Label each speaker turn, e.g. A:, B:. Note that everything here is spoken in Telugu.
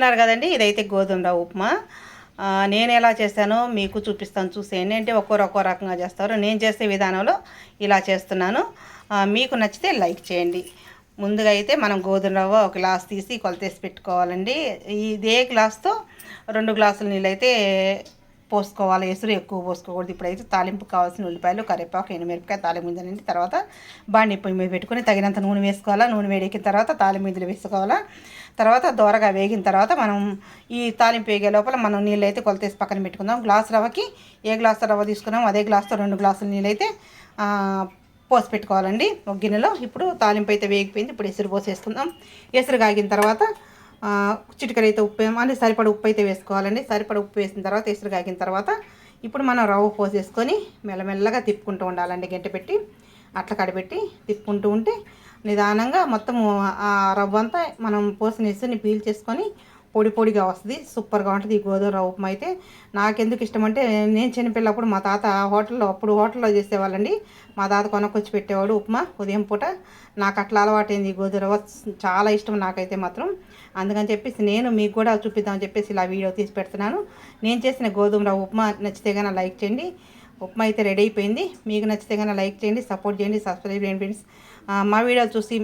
A: చూస్తున్నారు కదండి. ఇదైతే గోధుమ రవ్వ ఉప్మా. నేను ఎలా చేస్తానో మీకు చూపిస్తాను చూసేయండి. అంటే ఒక్కొరు ఒక్కో రకంగా చేస్తారు. నేను చేసే విధానంలో ఇలా చేస్తున్నాను. మీకు నచ్చితే లైక్ చేయండి. ముందుగా అయితే మనం గోధుమ రవ్వ ఒక గ్లాస్ తీసి కొలతేసి పెట్టుకోవాలండి. ఇదే గ్లాస్తో రెండు గ్లాసుల నీళ్ళు అయితే పోసుకోవాలి ఎసురు ఎక్కువ పోసుకోకూడదు. ఇప్పుడైతే తాలింపు కావాల్సిన ఉల్లిపాయలు కరివేపాకు ఎండుమిరపకాయ తాలింపు గింజలండి తర్వాత బాండి పొయ్యి మీద పెట్టుకొని తగినంత నూనె వేసుకోవాలా? నూనె వేడెక్కిన తర్వాత తాలింపు గింజలు వేసుకోవాలా? తర్వాత దోరగా వేగిన తర్వాత మనం ఈ తాలింపు వేగే లోపల మనం నీళ్ళు అయితే కొలతేసి పక్కన పెట్టుకుందాం. గ్లాస్ రవ్వకి ఏ గ్లాస్ రవ్వ తీసుకున్నాం అదే గ్లాస్తో రెండు గ్లాసుల నీళ్ళు అయితే పోసి పెట్టుకోవాలండి. ఒక గిన్నెలో ఇప్పుడు తాలింపు అయితే వేగిపోయింది. ఇప్పుడు ఎసురు పోసేసుకుందాం. ఎసురు కాగిన తర్వాత ఆ, అయితే ఉప్పు అంటే సరిపడ ఉప్పు అయితే వేసుకోవాలండి. సరిపడ ఉప్పు వేసిన తర్వాత ఎసురు కాగిన తర్వాత ఇప్పుడు మనం రవ్వ పోసేసుకొని మెల్లమెల్లగా తిప్పుకుంటూ ఉండాలండి గంట పెట్టి. అట్ల కడబెట్టి తిప్పుకుంటూ ఉంటే నిదానంగా మొత్తం ఆ రవ్వ అంతా మనం పోసిన ఎసురుని పీల్ చేసుకొని పొడి పొడిగా వస్తుంది సూపర్గా ఉంటుంది. ఈ గోధుమ రవ్వ ఉప్మా అయితే నాకెందుకు ఇష్టం అంటే నేను చిన్నపిల్లప్పుడు మా తాత హోటల్లో అప్పుడు హోటల్లో చేసేవాళ్ళండి. మా తాత కొనకొచ్చి పెట్టేవాడు ఉప్మా ఉదయం పూట. నాకు అట్లా అలవాటైంది ఈ గోధుమ రవ్వ. చాలా ఇష్టం నాకైతే మాత్రం. అందుకని చెప్పేసి నేను మీకు కూడా చూపిద్దామని చెప్పేసి ఇలా వీడియో తీసి పెడుతున్నాను. నేను చేసిన గోధుమ రవ్వ ఉప్మా నచ్చితే కానీ లైక్ చేయండి. ఉప్మా అయితే రెడీ అయిపోయింది. మీకు నచ్చితే కానీ లైక్ చేయండి సపోర్ట్ చేయండి సబ్స్క్రైబ్ చేయండి ఫ్రెండ్స్. మా వీడియో చూసి